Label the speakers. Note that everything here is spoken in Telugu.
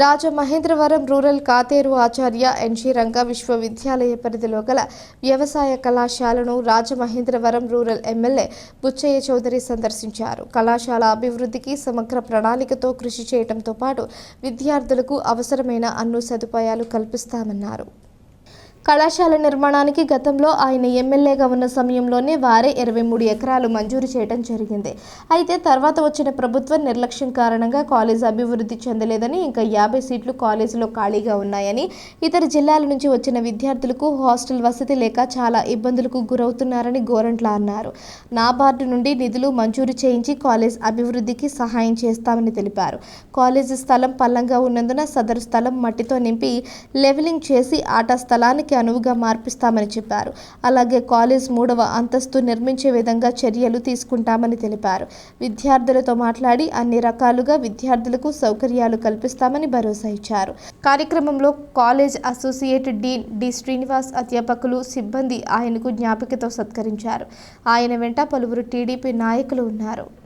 Speaker 1: Rajamahendravaram rural Katheru Acharya N G Ranga విశ్వవిద్యాలయ పరిధిలో గల వ్యవసాయ కళాశాలను రాజమహేంద్రవరం రూరల్ ఎమ్మెల్యే బుచ్చయ్య చౌదరి సందర్శించారు. కళాశాల అభివృద్ధికి సమగ్ర ప్రణాళికతో కృషి చేయడంతో పాటు విద్యార్థులకు అవసరమైన అన్ని సదుపాయాలు కల్పిస్తామన్నారు. కళాశాల నిర్మాణానికి గతంలో ఆయన ఎమ్మెల్యేగా ఉన్న సమయంలోనే వారే ఇరవై మూడు ఎకరాలు మంజూరు చేయడం జరిగింది. అయితే తర్వాత వచ్చిన ప్రభుత్వం నిర్లక్ష్యం కారణంగా కాలేజ్ అభివృద్ధి చెందలేదని ఇంకా యాభై సీట్లు కాలేజీలో ఖాళీగా ఉన్నాయని ఇతర జిల్లాల నుంచి వచ్చిన విద్యార్థులకు హాస్టల్ వసతి లేక చాలా ఇబ్బందులకు గురవుతున్నారని గోరంట్ల అన్నారు. నాబార్డు నుండి నిధులు మంజూరు చేయించి కాలేజ్ అభివృద్ధికి సహాయం చేస్తామని తెలిపారు. కాలేజీ స్థలం పల్లంగా ఉన్నందున సదరు స్థలం మట్టితో నింపి లెవెలింగ్ చేసి ఆట స్థలానికి అనువుగా మార్పిస్తామని చెప్పారు. అలాగే కాలేజ్ మూడవ అంతస్తు నిర్మించే విధంగా చర్యలు తీసుకుంటామని తెలిపారు. విద్యార్థులతో మాట్లాడి అన్ని రకాలుగా విద్యార్థులకు సౌకర్యాలు కల్పిస్తామని భరోసా ఇచ్చారు. కార్యక్రమంలో college associate dean D Srinivas అధ్యాపకులు సిబ్బంది ఆయనకు జ్ఞాపికతో సత్కరించారు. ఆయన వెంట పలువురు టీడీపీ నాయకులు ఉన్నారు.